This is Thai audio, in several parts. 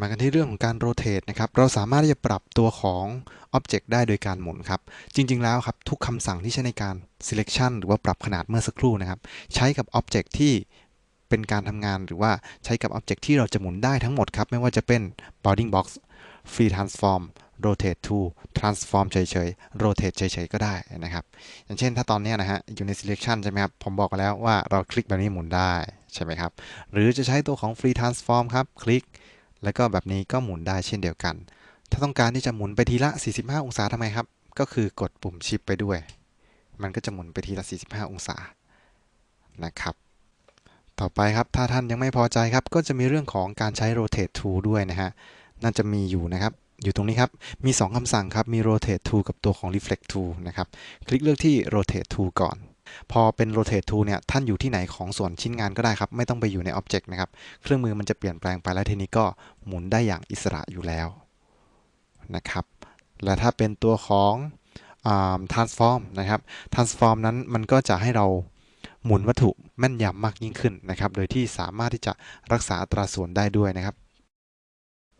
มากันที่เรื่องของการโรเตทนะครับ เราสามารถที่จะปรับตัวของ Object ได้โดยการหมุนครับ จริง ๆ แล้วครับ ทุกคำสั่งที่ใช้ในการ selection หรือว่าปรับขนาดเมื่อสักครู่นะครับ ใช้กับ Object ที่เป็นการทำงานหรือว่าใช้กับ Object ที่เราจะหมุนได้ทั้งหมดครับ ไม่ว่าจะเป็น bounding box free transform rotate to transform เฉยๆ rotate เฉยๆ ก็ได้นะครับ อย่างเช่นถ้าตอนนี้นะฮะ อยู่ใน selection ใช่ไหมครับ ผมบอกแล้วว่าเราคลิกแบบนี้หมุนได้ ใช่ไหมครับ หรือจะใช้ตัวของ free transform ครับ คลิก แล้วก็แบบนี้ก็หมุนได้เช่นเดียวกัน ถ้าต้องการที่จะหมุนไปทีละ 45 องศาทำไมครับ ก็คือกดปุ่มชิปไปด้วย มันก็จะหมุนไปทีละ 45 องศา นะครับ ต่อไปครับ ถ้าท่านยังไม่พอใจครับ ก็จะมีเรื่องของการใช้ rotate tool ด้วยนะฮะ น่าจะมีอยู่นะครับ อยู่ตรงนี้ครับ มี 2คำสั่งครับ มี rotate tool กับตัวของ reflect tool นะครับ คลิกเลือกที่ rotate tool ก่อน พอเป็น rotate tool เนี่ยท่านอยู่ที่ไหนของส่วนชิ้นงานก็ได้ครับ ไม่ต้องไปอยู่ใน object นะครับ เครื่องมือมันจะเปลี่ยนแปลงไปแล้วทีนี้ก็หมุนได้อย่างอิสระอยู่แล้วนะครับ และถ้าเป็นตัวของ transform นะครับ transform นั้นมันก็จะให้เราหมุนวัตถุแม่นยำมากยิ่งขึ้นนะครับ โดยที่สามารถที่จะรักษาอัตราส่วนได้ด้วยนะครับ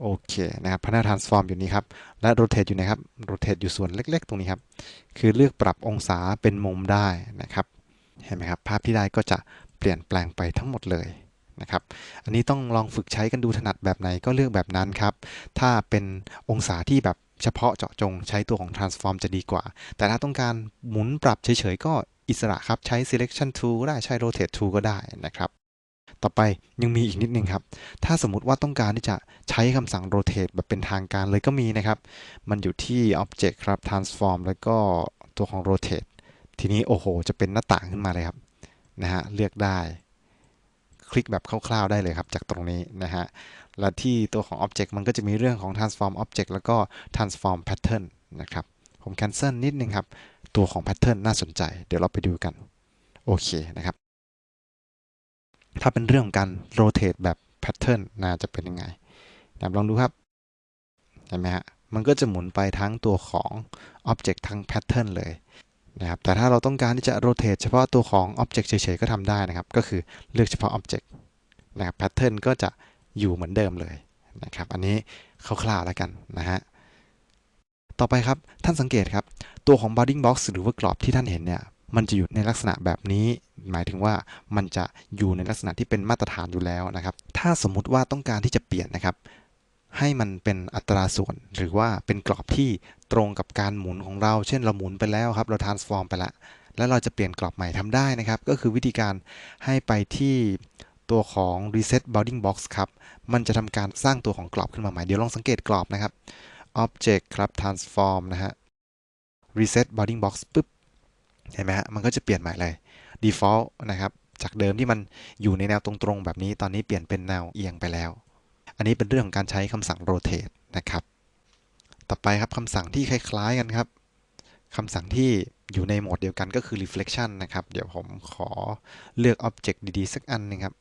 โอเคนะครับพัฒนา transform อยู่นี้ครับ และ rotate อยู่นะครับ rotate อยู่ส่วนเล็ก ๆ ตรงนี้ครับ คือเลือกปรับองศาเป็นมุมได้นะครับ เห็นไหมครับ ภาพที่ได้ก็จะเปลี่ยนแปลงไปทั้งหมดเลยนะครับ อันนี้ต้องลองฝึกใช้กันดูถนัดแบบไหนก็เลือกแบบนั้นครับ ถ้าเป็นองศาที่แบบเฉพาะเจาะจงใช้ตัวของ transform จะดีกว่า แต่ถ้าต้องการหมุนปรับเฉยๆก็อิสระครับ ใช้ selection tool ก็ได้ ใช้ rotate tool ก็ได้นะครับ ต่อไปยังมีอีกนิดนึงครับ ถ้าสมมติว่าต้องการที่จะใช้คำสั่ง rotate แบบเป็นทางการเลยก็มีนะครับ มันอยู่ที่ object ครับ transform แล้วก็ตัวของ rotate ทีนี้โอ้โห จะเป็นหน้าต่างขึ้นมาเลยครับนะฮะเลือกได้คลิกแบบคร่าวๆได้เลยครับ จากตรงนี้นะฮะ และที่ตัวของ object มันก็จะมีเรื่องของ transform object แล้วก็ transform pattern นะครับ ผม cancel นิดนึงครับ ตัวของ pattern น่าสนใจ เดี๋ยวเราไปดูกัน โอเคนะครับ ถ้าเป็นเรื่องของการ rotate แบบ pattern น่าจะเป็นยังไงนะครับลองดูครับ เห็นไหมฮะ มันก็จะหมุนไปทั้งตัวของ object ทั้ง pattern เลยนะครับ แต่ถ้าเราต้องการที่จะ rotate เฉพาะตัวของ object เฉยๆ ก็ทำได้นะครับ ก็คือเลือกเฉพาะ object นะครับ pattern ก็จะอยู่เหมือนเดิมเลยนะครับ อันนี้คร่าวๆแล้วกันนะฮะ ต่อไปครับ ท่านสังเกตครับ ตัวของ bounding box หรือว่ากรอบที่ท่านเห็นเนี่ย มันจะอยู่ในลักษณะแบบนี้ หมายถึงว่ามันจะอยู่ในลักษณะที่เป็นมาตรฐานอยู่แล้วนะครับ ถ้าสมมุติว่าต้องการที่จะเปลี่ยนนะครับ ให้มันเป็นอัตราส่วน หรือว่าเป็นกรอบที่ตรงกับการหมุนของเรา เช่นเราหมุนไปแล้วครับ เรา transform ไปล้วแล้วเราจะเปลี่ยนกรอบใหม่ทำได้นะครับ ก็คือวิธีการให้ไปที่ตัวของ reset bounding box ครับ มันจะทำการสร้างตัวของกรอบขึ้นมาใหม่ เดี๋ยวลองสังเกตกรอบนะครับ object ครับ transform นะฮะ reset bounding box ปุ๊บ เห็นไหมฮะมันก็จะเปลี่ยนใหม่เลย default นะครับจากเดิมที่มันอยู่ในแนวตรงๆ แบบนี้ตอนนี้เปลี่ยนเป็นแนวเอียงไปแล้ว อันนี้เป็นเรื่องของการใช้คำสั่ง rotate นะครับ ต่อไปครับคำสั่งที่คล้ายๆกันครับคำสั่งที่อยู่ในโหมดเดียวกันก็คือ reflection นะครับ เดี๋ยวผมขอเลือก object ดีๆ สักอันนึงครับ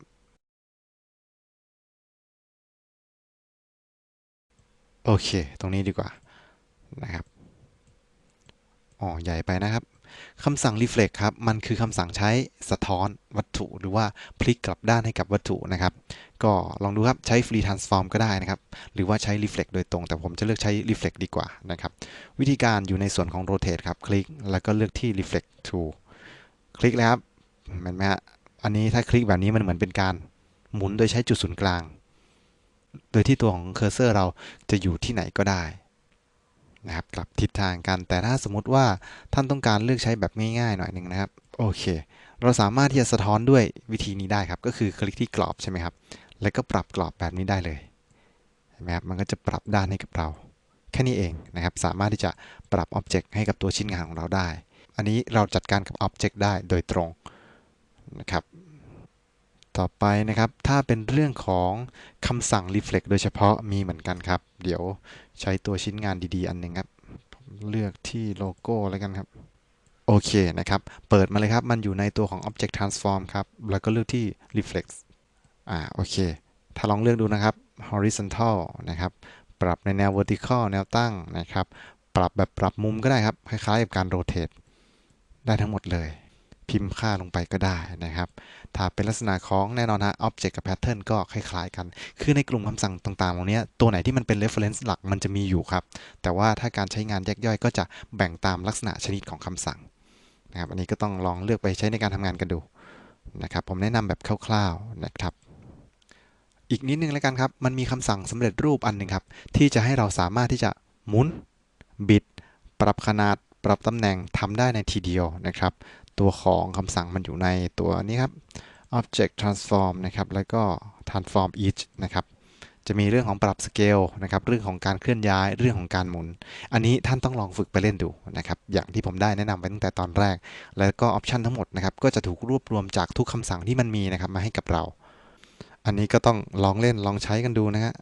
โอเค ตรงนี้ดีกว่านะครับ อ๋อ ใหญ่ไปนะครับ คำสั่ง reflect ครับ มันคือคำสั่งใช้สะท้อนวัตถุ หรือว่าพลิกกลับด้านให้กับวัตถุนะครับ ก็ลองดูครับ ใช้ free transform ก็ได้นะครับ หรือว่าใช้ reflect โดยตรง แต่ผมจะเลือกใช้ reflect ดีกว่านะครับ วิธีการอยู่ในส่วนของ rotate ครับ คลิก แล้วก็เลือกที่ reflect to คลิกเลยครับเห็นไหมฮะ อันนี้ถ้าคลิกแบบนี้มันเหมือนเป็นการหมุนโดยใช้จุดศูนย์กลาง โดยที่ตัวของเคอร์เซอร์เราจะอยู่ที่ไหนก็ได้ นะครับกลับทิศทางกัน แต่ถ้าสมมติว่าท่านต้องการเลือกใช้แบบง่ายๆหน่อยหนึ่งนะครับโอเค เราสามารถที่จะสะท้อนด้วยวิธีนี้ได้ครับ ก็คือคลิกที่กรอบใช่ไหมครับ แล้วก็ปรับกรอบแบบนี้ได้เลยเห็นไหมครับมันก็จะปรับด้านให้กับเรา แค่นี้เองนะครับ สามารถที่จะปรับ Object ให้กับตัวชิ้นงานของเราได้ อันนี้เราจัดการกับ Object ได้โดยตรงนะครับ ต่อไปนะครับ ถ้าเป็นเรื่องของคำสั่ง reflect โดยเฉพาะมีเหมือนกันครับ เดี๋ยวใช้ตัวชิ้นงานดีๆ อันหนึ่งครับ เลือกที่โลโก้แล้วกันครับโอเคนะครับ เปิดมาเลยครับ มันอยู่ในตัวของ object transform ครับ แล้วก็เลือกที่ reflect อ่า โอเค ถ้าลองเลือกดูนะครับ horizontal นะครับ ปรับในแนว vertical แนวตั้งนะครับ ปรับแบบปรับมุมก็ได้ครับ คล้ายๆกับการ rotate ได้ทั้งหมดเลย พิมพ์ค่าลงไปก็ได้นะครับ ถ้าเป็นลักษณะของแน่นอนฮะ object กับ pattern ก็คล้ายๆกัน คือในกลุ่มคำสั่งต่างๆตรงเนี้ตัวไหนที่มันเป็น reference หลักมันจะมีอยู่ครับ แต่ว่าถ้าการใช้งานแยกย่อยก็จะแบ่งตามลักษณะชนิดของคำสั่งนะครับ อันนี้ก็ต้องลองเลือกไปใช้ในการทำงานกันดูนะครับ ผมแนะนำแบบคร่าวๆนะครับอีกนิดนึงแล้วกันครับ มันมีคำสั่งสำเร็จรูปอันหนึ่งครับ ที่จะให้เราสามารถที่จะหมุน บิด ปรับขนาด ปรับตำแหน่งทำได้ในทีเดียวนะครับ ตัวของคำสั่งมันอยู่ในตัวนี้ครับ object transform นะครับ แล้วก็ transform each นะครับ จะมีเรื่องของปรับ scale นะครับ เรื่องของการเคลื่อนย้าย เรื่องของการหมุน อันนี้ท่านต้องลองฝึกไปเล่นดูนะครับ อย่างที่ผมได้แนะนำไปตั้งแต่ตอนแรก แล้วก็ออปชันทั้งหมดนะครับ ก็จะถูกรวบรวมจากทุกคำสั่งที่มันมีนะครับ มาให้กับเรา อันนี้ก็ต้องลองเล่น ลองใช้กันดูนะฮะ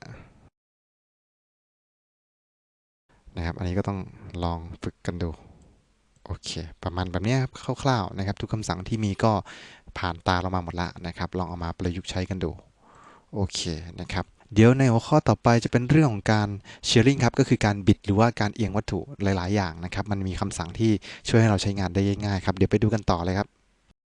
นะครับ อันนี้ก็ต้องลองฝึกกันดู โอเค ประมาณแบบนี้ครับคร่าวๆนะครับ ทุกคำสั่งที่มีก็ผ่านตาเรามาหมดละนะครับ ลองเอามาประยุกต์ใช้กันดู โอเคนะครับเดี๋ยวในหัวข้อต่อไปจะเป็นเรื่องของการ sharing ครับก็คือการบิดหรือว่าการเอียงวัตถุหลาย ๆ อย่างนะครับ มันมีคำสั่งที่ช่วยให้เราใช้งานได้ง่ายๆครับ เดี๋ยวไปดูกันต่อเลยครับ